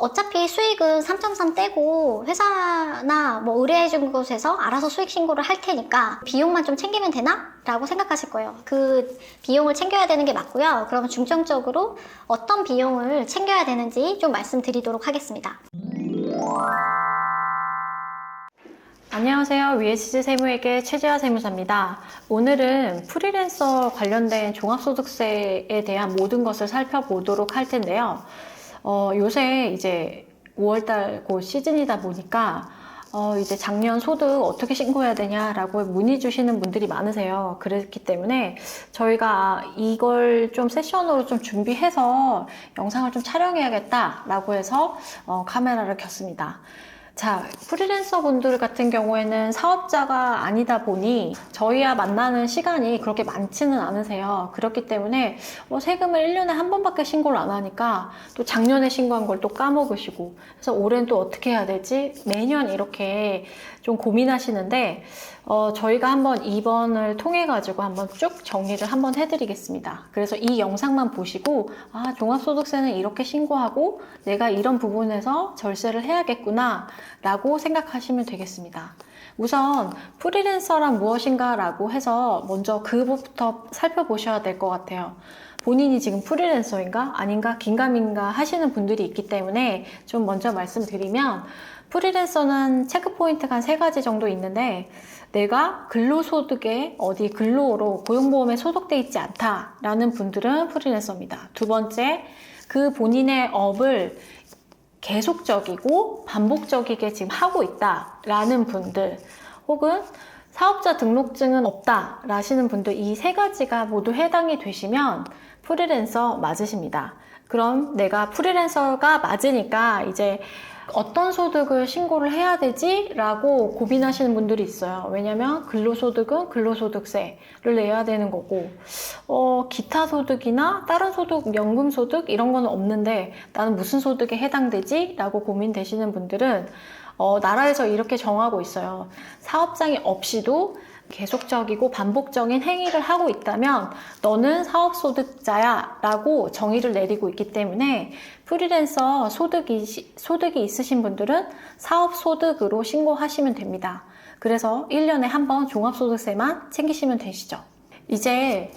어차피 수익은 3.3 떼고 회사나 뭐 의뢰해준 곳에서 알아서 수익 신고를 할 테니까 비용만 좀 챙기면 되나? 라고 생각하실 거예요. 그 비용을 챙겨야 되는 게 맞고요. 그러면 중점적으로 어떤 비용을 챙겨야 되는지 좀 말씀드리도록 하겠습니다. 안녕하세요. VSG 세무회계 최재화 세무사입니다. 오늘은 프리랜서 관련된 종합소득세에 대한 모든 것을 살펴보도록 할 텐데요. 어, 요새 이제 5월달 곧 시즌이다 보니까 어, 이제 작년 소득 어떻게 신고해야 되냐라고 문의 주시는 분들이 많으세요. 그렇기 때문에 저희가 이걸 좀 세션으로 좀 준비해서 영상을 좀 촬영해야겠다라고 해서 어, 카메라를 켰습니다. 자, 프리랜서 분들 같은 경우에는 사업자가 아니다 보니 저희와 만나는 시간이 그렇게 많지는 않으세요. 그렇기 때문에 어, 세금을 1년에 한 번밖에 신고를 안 하니까 또 작년에 신고한 걸 또 까먹으시고 그래서 올해는 또 어떻게 해야 되지? 매년 이렇게 좀 고민하시는데 어, 저희가 한번 2번을 통해 가지고 한번 쭉 정리를 한번 해드리겠습니다. 그래서 이 영상만 보시고 아 종합소득세는 이렇게 신고하고 내가 이런 부분에서 절세를 해야겠구나 라고 생각하시면 되겠습니다. 우선 프리랜서란 무엇인가 라고 해서 먼저 그부터 살펴보셔야 될 것 같아요. 본인이 지금 프리랜서인가 아닌가 긴가민가 하시는 분들이 있기 때문에 좀 먼저 말씀드리면 프리랜서는 체크 포인트가 한 세 가지 정도 있는데 내가 근로소득에 어디 근로로 고용보험에 소속돼 있지 않다라는 분들은 프리랜서입니다. 두 번째, 그 본인의 업을 계속적이고 반복적이게 지금 하고 있다라는 분들 혹은 사업자 등록증은 없다 라시는 분들 이 세 가지가 모두 해당이 되시면 프리랜서 맞으십니다. 그럼 내가 프리랜서가 맞으니까 이제 어떤 소득을 신고를 해야 되지? 라고 고민하시는 분들이 있어요. 왜냐면 근로소득은 근로소득세를 내야 되는 거고, 어, 기타 소득이나 다른 소득, 연금소득 이런 거는 없는데 나는 무슨 소득에 해당되지? 라고 고민되시는 분들은 어, 나라에서 이렇게 정하고 있어요. 사업장이 없이도 계속적이고 반복적인 행위를 하고 있다면 너는 사업소득자야 라고 정의를 내리고 있기 때문에 프리랜서 소득이, 소득이 있으신 분들은 사업소득으로 신고하시면 됩니다. 그래서 1년에 한 번 종합소득세만 챙기시면 되시죠. 이제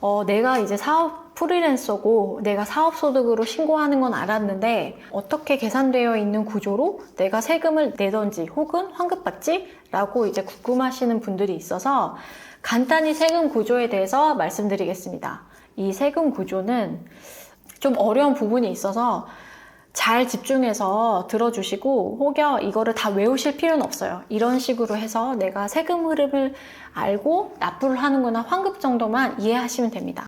어, 내가 이제 사업 프리랜서고 내가 사업소득으로 신고하는 건 알았는데 어떻게 계산되어 있는 구조로 내가 세금을 내던지 혹은 환급받지? 라고 이제 궁금하시는 분들이 있어서 간단히 세금 구조에 대해서 말씀드리겠습니다. 이 세금 구조는 좀 어려운 부분이 있어서 잘 집중해서 들어주시고 혹여 이거를 다 외우실 필요는 없어요. 이런 식으로 해서 내가 세금 흐름을 알고 납부를 하는구나 환급 정도만 이해하시면 됩니다.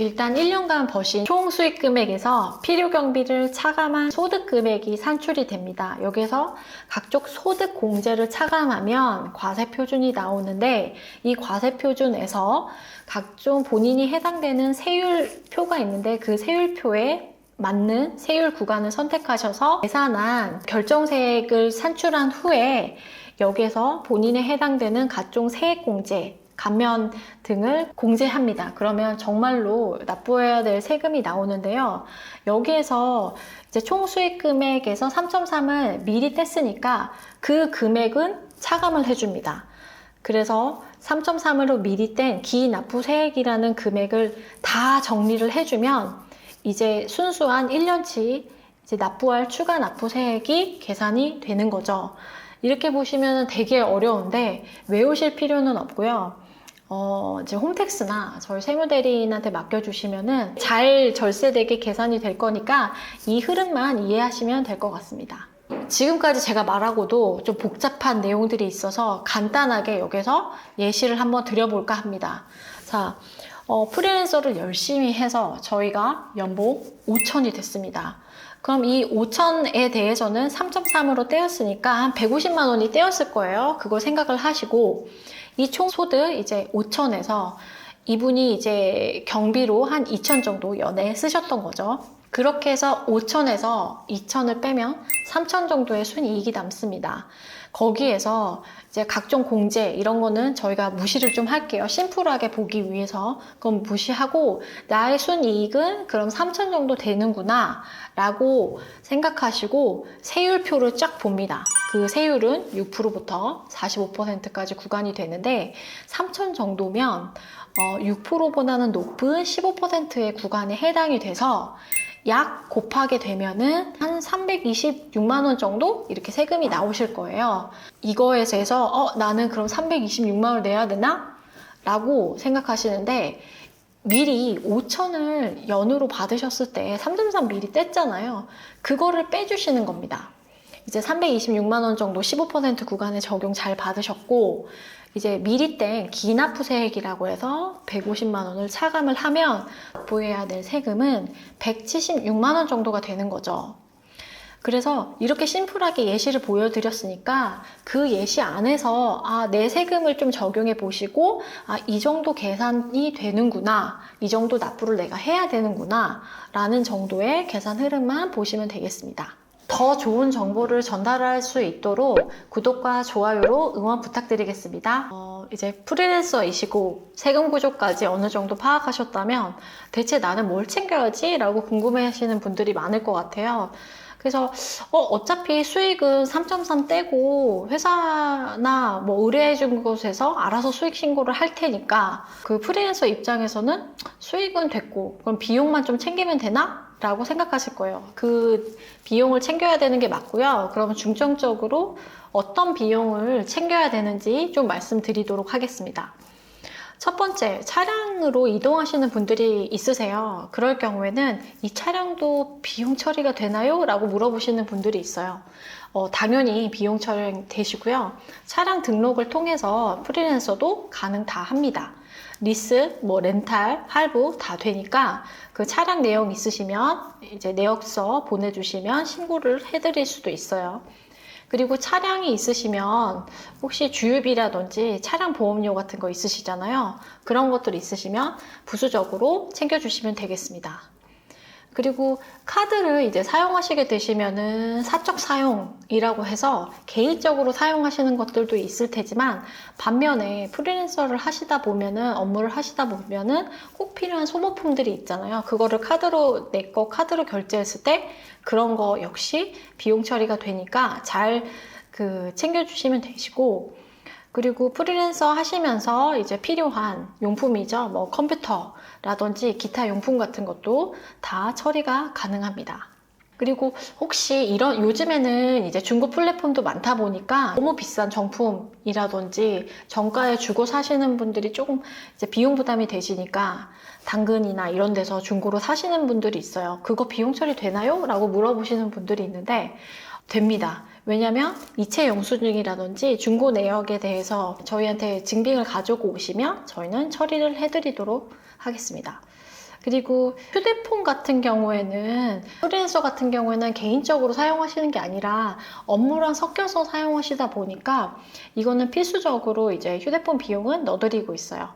일단 1년간 버신 총 수익 금액에서 필요 경비를 차감한 소득 금액이 산출이 됩니다. 여기서 각종 소득 공제를 차감하면 과세 표준이 나오는데 이 과세 표준에서 각종 본인이 해당되는 세율표가 있는데 그 세율표에 맞는 세율 구간을 선택하셔서 계산한 결정세액을 산출한 후에 여기에서 본인에 해당되는 각종 세액 공제 감면 등을 공제합니다. 그러면 정말로 납부해야 될 세금이 나오는데요. 여기에서 이제 총 수익 금액에서 3.3을 미리 뗐으니까 그 금액은 차감을 해줍니다. 그래서 3.3으로 미리 뗀 기납부세액이라는 금액을 다 정리를 해주면 이제 순수한 1년치 이제 납부할 추가 납부세액이 계산이 되는 거죠. 이렇게 보시면 되게 어려운데 외우실 필요는 없고요. 어, 이제 홈택스나 저희 세무대리인한테 맡겨주시면은 잘 절세되게 계산이 될 거니까 이 흐름만 이해하시면 될 것 같습니다. 지금까지 제가 말하고도 좀 복잡한 내용들이 있어서 간단하게 여기서 예시를 한번 드려볼까 합니다. 자, 어, 프리랜서를 열심히 해서 저희가 연봉 5천이 됐습니다. 그럼 이 5천에 대해서는 3.3으로 떼었으니까 한 150만 원이 떼었을 거예요. 그걸 생각을 하시고 이 총 소득 이제 5천에서 이분이 이제 경비로 한 2천 정도 연애 쓰셨던 거죠. 그렇게 해서 5천에서 2천을 빼면 3천 정도의 순이익이 남습니다. 거기에서 이제 각종 공제 이런 거는 저희가 무시를 좀 할게요. 심플하게 보기 위해서 그건 무시하고 나의 순이익은 그럼 3천 정도 되는구나 라고 생각하시고 세율표를 쫙 봅니다. 그 세율은 6%부터 45%까지 구간이 되는데 3천 정도면 어, 6%보다는 높은 15%의 구간에 해당이 돼서 약 곱하게 되면은 한 326만 원 정도 이렇게 세금이 나오실 거예요. 이거에서 어 나는 그럼 326만 원을 내야 되나? 라고 생각하시는데 미리 5천을 연으로 받으셨을 때 3.3 미리 뗐잖아요. 그거를 빼주시는 겁니다. 이제 326만 원 정도 15% 구간에 적용 잘 받으셨고 이제 미리 땡 기납부 세액이라고 해서 150만 원을 차감을 하면 보여야 될 세금은 176만 원 정도가 되는 거죠. 그래서 이렇게 심플하게 예시를 보여드렸으니까 그 예시 안에서 아, 내 세금을 좀 적용해 보시고 아, 이 정도 계산이 되는구나. 이 정도 납부를 내가 해야 되는구나. 라는 정도의 계산 흐름만 보시면 되겠습니다. 더 좋은 정보를 전달할 수 있도록 구독과 좋아요로 응원 부탁드리겠습니다. 어, 이제 프리랜서이시고 세금 구조까지 어느 정도 파악하셨다면 대체 나는 뭘 챙겨야지? 라고 궁금해 하시는 분들이 많을 것 같아요. 그래서 어, 어차피 수익은 3.3 떼고 회사나 뭐 의뢰해 준 곳에서 알아서 수익 신고를 할 테니까 그 프리랜서 입장에서는 수익은 됐고 그럼 비용만 좀 챙기면 되나? 라고 생각하실 거예요. 그 비용을 챙겨야 되는 게 맞고요. 그러면 중점적으로 어떤 비용을 챙겨야 되는지 좀 말씀드리도록 하겠습니다. 첫 번째, 차량으로 이동하시는 분들이 있으세요. 그럴 경우에는 이 차량도 비용 처리가 되나요? 라고 물어보시는 분들이 있어요. 어, 당연히 비용 처리 되시고요. 차량 등록을 통해서 프리랜서도 가능 다 합니다. 리스, 뭐 렌탈, 할부 다 되니까 그 차량 내용 있으시면 이제 내역서 보내주시면 신고를 해드릴 수도 있어요. 그리고 차량이 있으시면 혹시 주유비라든지 차량 보험료 같은 거 있으시잖아요. 그런 것들 있으시면 부수적으로 챙겨주시면 되겠습니다. 그리고 카드를 이제 사용하시게 되시면은 사적 사용이라고 해서 개인적으로 사용하시는 것들도 있을 테지만 반면에 프리랜서를 하시다 보면은 업무를 하시다 보면은 꼭 필요한 소모품들이 있잖아요. 그거를 카드로 내 거 카드로 결제했을 때 그런 거 역시 비용 처리가 되니까 잘 그 챙겨주시면 되시고 그리고 프리랜서 하시면서 이제 필요한 용품이죠. 뭐 컴퓨터 라든지 기타 용품 같은 것도 다 처리가 가능합니다. 그리고 혹시 이런 요즘에는 이제 중고 플랫폼도 많다 보니까 너무 비싼 정품이라든지 정가에 주고 사시는 분들이 조금 이제 비용 부담이 되시니까 당근이나 이런 데서 중고로 사시는 분들이 있어요. 그거 비용 처리 되나요? 라고 물어보시는 분들이 있는데 됩니다. 왜냐면 이체 영수증이라든지 중고 내역에 대해서 저희한테 증빙을 가지고 오시면 저희는 처리를 해드리도록 하겠습니다. 그리고 휴대폰 같은 경우에는 프리랜서 같은 경우에는 개인적으로 사용하시는 게 아니라 업무랑 섞여서 사용하시다 보니까 이거는 필수적으로 이제 휴대폰 비용은 넣어드리고 있어요.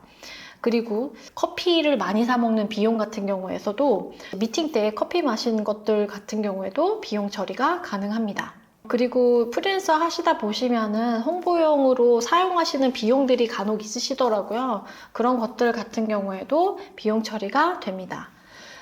그리고 커피를 많이 사 먹는 비용 같은 경우에서도 미팅 때 커피 마시는 것들 같은 경우에도 비용 처리가 가능합니다. 그리고 프리랜서 하시다 보시면은 홍보용으로 사용하시는 비용들이 간혹 있으시더라고요. 그런 것들 같은 경우에도 비용 처리가 됩니다.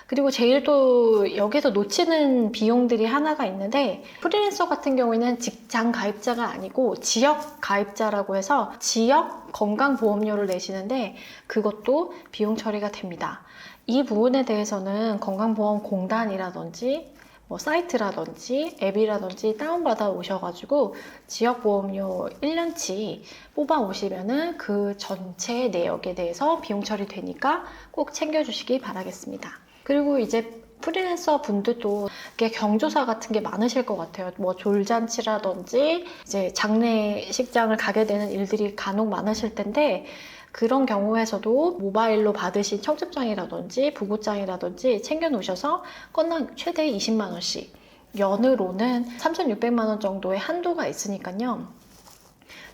그리고 제일 또 여기서 놓치는 비용들이 하나가 있는데 프리랜서 같은 경우에는 직장 가입자가 아니고 지역 가입자라고 해서 지역 건강보험료를 내시는데 그것도 비용 처리가 됩니다. 이 부분에 대해서는 건강보험공단이라든지 뭐 사이트라든지 앱이라든지 다운받아 오셔가지고 지역보험료 1년치 뽑아 오시면은 그 전체 내역에 대해서 비용 처리되니까 꼭 챙겨주시기 바라겠습니다. 그리고 이제 프리랜서 분들도 경조사 같은 게 많으실 것 같아요. 뭐 졸잔치라든지 이제 장례식장을 가게 되는 일들이 간혹 많으실 텐데 그런 경우에서도 모바일로 받으신 청첩장이라든지 부고장이라든지 챙겨 놓으셔서 건당 최대 20만 원씩 연으로는 3,600만 원 정도의 한도가 있으니까요.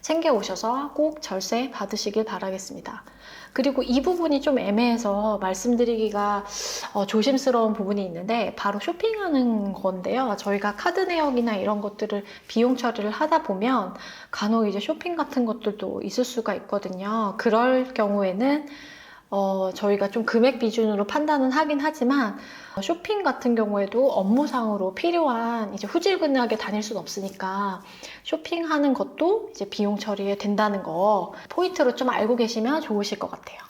챙겨 오셔서 꼭 절세 받으시길 바라겠습니다. 그리고 이 부분이 좀 애매해서 말씀드리기가 어, 조심스러운 부분이 있는데 바로 쇼핑하는 건데요. 저희가 카드 내역이나 이런 것들을 비용 처리를 하다 보면 간혹 이제 쇼핑 같은 것들도 있을 수가 있거든요. 그럴 경우에는 어, 저희가 좀 금액 기준으로 판단은 하긴 하지만 어, 쇼핑 같은 경우에도 업무상으로 필요한 이제 후질근하게 다닐 수는 없으니까 쇼핑하는 것도 이제 비용 처리에 된다는 거 포인트로 좀 알고 계시면 좋으실 것 같아요.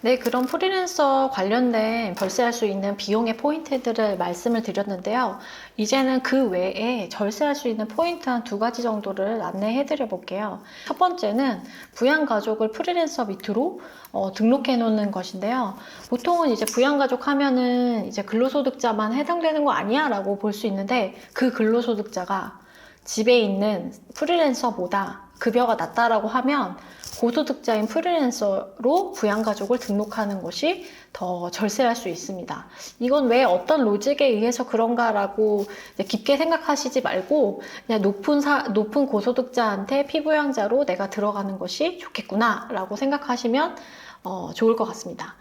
네, 그럼 프리랜서 관련된 절세할 수 있는 비용의 포인트들을 말씀을 드렸는데요. 이제는 그 외에 절세할 수 있는 포인트 한 두 가지 정도를 안내해 드려 볼게요. 첫 번째는 부양가족을 프리랜서 밑으로 어, 등록해 놓는 것인데요. 보통은 이제 부양가족 하면은 이제 근로소득자만 해당되는 거 아니야? 라고 볼 수 있는데 그 근로소득자가 집에 있는 프리랜서보다 급여가 낮다라고 하면 고소득자인 프리랜서로 부양가족을 등록하는 것이 더 절세할 수 있습니다. 이건 왜 어떤 로직에 의해서 그런가라고 깊게 생각하시지 말고 그냥 높은 사, 높은 고소득자한테 피부양자로 내가 들어가는 것이 좋겠구나라고 생각하시면 어, 좋을 것 같습니다.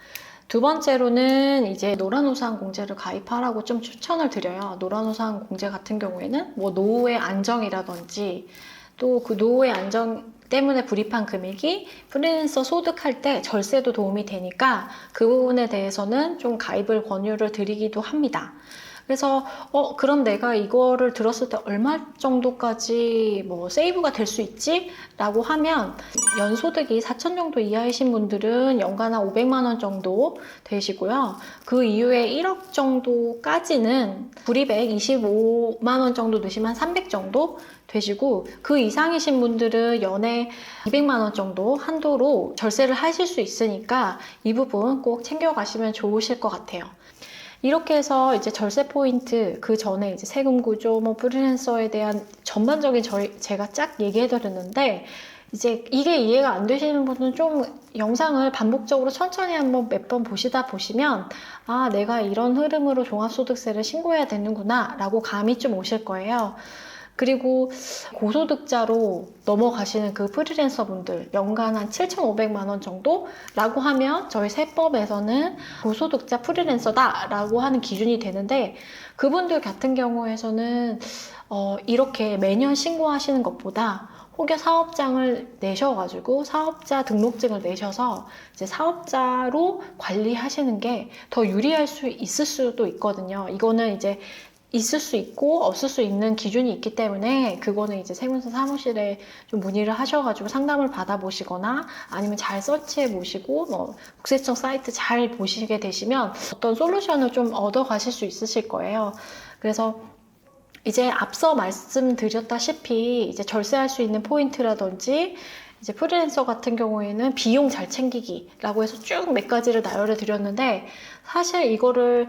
두 번째로는 이제 노란우산 공제를 가입하라고 좀 추천을 드려요. 노란우산 공제 같은 경우에는 뭐 노후의 안정이라든지 또 그 노후의 안정 때문에 불입한 금액이 프리랜서 소득할 때 절세도 도움이 되니까 그 부분에 대해서는 좀 가입을 권유를 드리기도 합니다. 그래서 어 그럼 내가 이거를 들었을 때 얼마 정도까지 뭐 세이브가 될 수 있지? 라고 하면 연소득이 4천 정도 이하이신 분들은 연간 한 500만 원 정도 되시고요. 그 이후에 1억 정도까지는 불입액 25만 원 정도 넣으시면 300 정도 되시고 그 이상이신 분들은 연에 200만 원 정도 한도로 절세를 하실 수 있으니까 이 부분 꼭 챙겨가시면 좋으실 것 같아요. 이렇게 해서 이제 절세 포인트 그 전에 이제 세금 구조 뭐 프리랜서에 대한 전반적인 저희 제가 쫙 얘기해 드렸는데 이제 이게 이해가 안 되시는 분은 좀 영상을 반복적으로 천천히 한번 몇 번 보시다 보시면 아 내가 이런 흐름으로 종합소득세를 신고해야 되는구나 라고 감이 좀 오실 거예요. 그리고 고소득자로 넘어가시는 그 프리랜서 분들 연간 한 7,500만 원 정도라고 하면 저희 세법에서는 고소득자 프리랜서다라고 하는 기준이 되는데 그분들 같은 경우에서는 어, 이렇게 매년 신고하시는 것보다 혹여 사업장을 내셔가지고 사업자 등록증을 내셔서 이제 사업자로 관리하시는 게 더 유리할 수 있을 수도 있거든요. 이거는 이제 있을 수 있고 없을 수 있는 기준이 있기 때문에 그거는 이제 세무서 사무실에 좀 문의를 하셔가지고 상담을 받아보시거나 아니면 잘 서치해 보시고 뭐 국세청 사이트 잘 보시게 되시면 어떤 솔루션을 좀 얻어 가실 수 있으실 거예요. 그래서 이제 앞서 말씀드렸다시피 이제 절세할 수 있는 포인트라든지 이제 프리랜서 같은 경우에는 비용 잘 챙기기라고 해서 쭉 몇 가지를 나열해 드렸는데 사실 이거를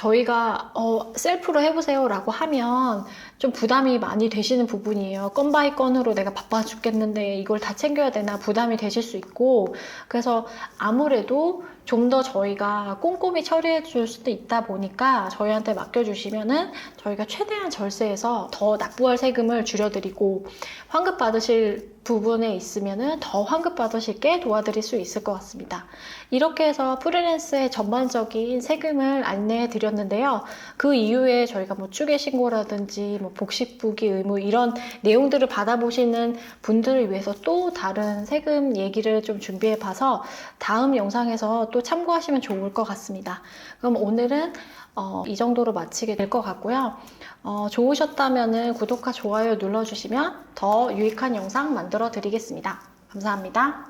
저희가 어, 셀프로 해보세요라고 하면 좀 부담이 많이 되시는 부분이에요. 건 바이 건으로 내가 바빠 죽겠는데 이걸 다 챙겨야 되나 부담이 되실 수 있고 그래서 아무래도 좀 더 저희가 꼼꼼히 처리해 줄 수도 있다 보니까 저희한테 맡겨주시면은 저희가 최대한 절세해서 더 납부할 세금을 줄여드리고 환급 받으실 부분에 있으면은 더 환급 받으실게 도와드릴 수 있을 것 같습니다. 이렇게 해서 프리랜스의 전반적인 세금을 안내해 드렸는데요. 그 이후에 저희가 뭐 추계 신고라든지 뭐 복식부기 의무 이런 내용들을 받아보시는 분들을 위해서 또 다른 세금 얘기를 좀 준비해 봐서 다음 영상에서 또 참고하시면 좋을 것 같습니다. 그럼 오늘은 어, 이 정도로 마치게 될 것 같고요. 어, 좋으셨다면 구독과 좋아요 눌러주시면 더 유익한 영상 만들어 드리겠습니다. 감사합니다.